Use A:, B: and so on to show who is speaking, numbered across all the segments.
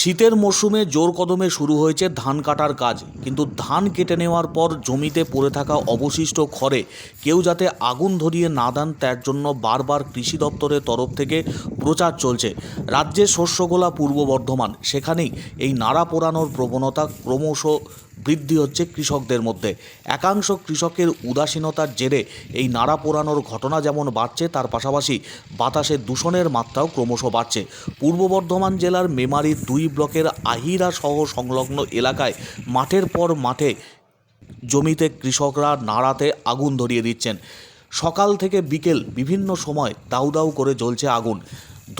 A: শীতের মরশুমে জোর কদমে শুরু হয়েছে ধান কাটার কাজ। কিন্তু ধান কেটে নেওয়ার পর জমিতে পড়ে থাকা অবশিষ্ট খড়ে কেউ যাতে আগুন ধরিয়ে না দেন তার জন্য বারবার কৃষি দপ্তরের তরফ থেকে প্রচার চলছে। রাজ্যের শস্যগোলা পূর্ব বর্ধমান, সেখানেই এই নাড়া পোড়ানোর প্রবণতা ক্রমশ বৃদ্ধি হচ্ছে কৃষকদের মধ্যে। একাংশ কৃষকের উদাসীনতার জেরে এই নাড়া পোড়ানোর ঘটনা যেমন বাড়ছে, তার পাশাপাশি বাতাসে দূষণের মাত্রাও ক্রমশ বাড়ছে। পূর্ব বর্ধমান জেলার মেমারির দুই ব্লকের আহিরা সহ সংলগ্ন এলাকায় মাঠের পর মাঠে জমিতে কৃষকরা নাড়াতে আগুন ধরিয়ে দিচ্ছেন। সকাল থেকে বিকেল বিভিন্ন সময় দাউ দাউ করে জ্বলছে আগুন।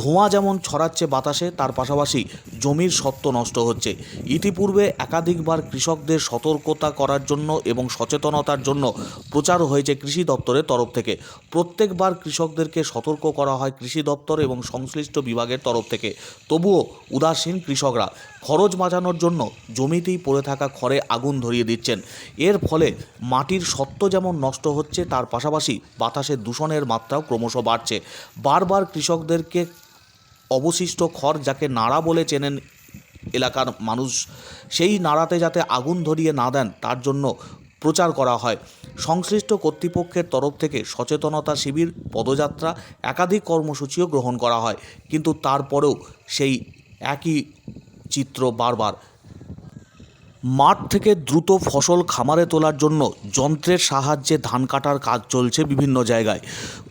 A: ধোঁয়া যেমন ছড়াচ্ছে বাতাসে, তার পাশাপাশি জমির সত্ত্ব নষ্ট হচ্ছে। ইতিপূর্বে একাধিকবার কৃষকদের সতর্কতা করার জন্য এবং সচেতনতার জন্য প্রচার হয়েছে কৃষি দপ্তরের তরফ থেকে। প্রত্যেকবার কৃষকদেরকে সতর্ক করা হয় কৃষি দপ্তর এবং সংশ্লিষ্ট বিভাগের তরফ থেকে। তবুও উদাসীন কৃষকরা খরচ বাঁচানোর জন্য জমিতেই পড়ে থাকা খড়ে আগুন ধরিয়ে দিচ্ছেন। এর ফলে মাটির সত্ত্ব যেমন নষ্ট হচ্ছে, তার পাশাপাশি বাতাসের দূষণের মাত্রাও ক্রমশ বাড়ছে। বারবার কৃষকদেরকে অবশিষ্ট খড় যাকে নাড়া বলে চেনেন এলাকার মানুষ, সেই নাড়াতে যাতে আগুন ধরিয়ে না দেন, তার জন্য প্রচার করা হয়। সংশ্লিষ্ট কর্তৃপক্ষের তরফ থেকে সচেতনতা শিবির, পদযাত্রা, একাধিক কর্মসূচিও গ্রহণ করা হয়। কিন্তু তারপরেও সেই একই চিত্র বারবার মাঠ থেকে দ্রুত ফসল খামারে তোলার জন্য যন্ত্রের সাহায্যে ধান কাটার কাজ চলছে বিভিন্ন জায়গায়।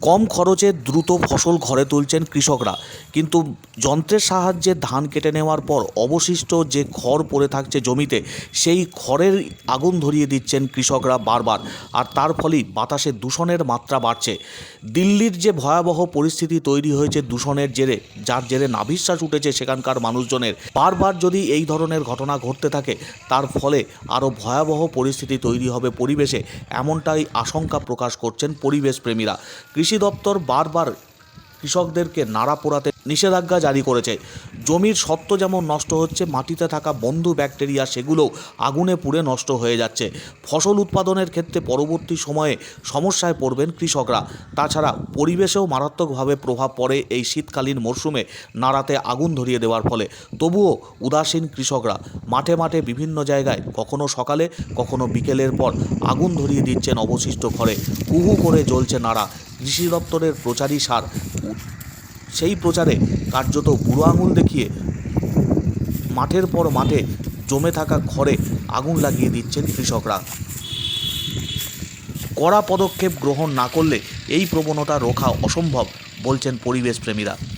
A: কম খরচে দ্রুত ফসল ঘরে তুলছেন কৃষকরা। কিন্তু যন্ত্রের সাহায্যে ধান কেটে নেওয়ার পর অবশিষ্ট যে খড় পড়ে থাকছে জমিতে, সেই খড়ের আগুন ধরিয়ে দিচ্ছেন কৃষকরা বারবার। আর তার ফলেই বাতাসে দূষণের মাত্রা বাড়ছে। দিল্লির যে ভয়াবহ পরিস্থিতি তৈরি হয়েছে দূষণের জেরে, যার জেরে নাভিশ্বাস উঠেছে সেখানকার মানুষজনের। বারবার যদি এই ধরনের ঘটনা ঘটতে থাকে তার ফলে আরও ভয়াবহ পরিস্থিতি তৈরি হবে পরিবেশে, এমনটাই আশঙ্কা প্রকাশ করছেন পরিবেশপ্রেমীরা। কৃষি দপ্তর বারবার কৃষকদেরকে নাড়া পোড়াতে নিষেধাজ্ঞা জারি করেছে। জমির সত্ত্ব যেমন নষ্ট হচ্ছে, মাটিতে থাকা বন্ধু ব্যাকটেরিয়া সেগুলোও আগুনে পুড়ে নষ্ট হয়ে যাচ্ছে। ফসল উৎপাদনের ক্ষেত্রে পরবর্তী সময়ে সমস্যায় পড়বেন কৃষকরা। তাছাড়া পরিবেশেও মারাত্মকভাবে প্রভাব পড়ে এই শীতকালীন মরশুমে নাড়াতে আগুন ধরিয়ে দেওয়ার ফলে। তবুও উদাসীন কৃষকরা মাঠে মাঠে বিভিন্ন জায়গায় কখনো সকালে, কখনো বিকেলের পর আগুন ধরিয়ে দিচ্ছেন অবশিষ্ট ঘরে। কুহু করে জ্বলছে নাড়া। কৃষি দপ্তরের প্রচারী সার সেই প্রচারে কার্যত বুড়ো আঙুল দেখিয়ে মাঠের পর মাঠে জমে থাকা খড়ে আগুন লাগিয়ে দিচ্ছেন কৃষকরা। কড়া পদক্ষেপ গ্রহণ না করলে এই প্রবণতা রোখা অসম্ভব, বলছেন পরিবেশ প্রেমীরা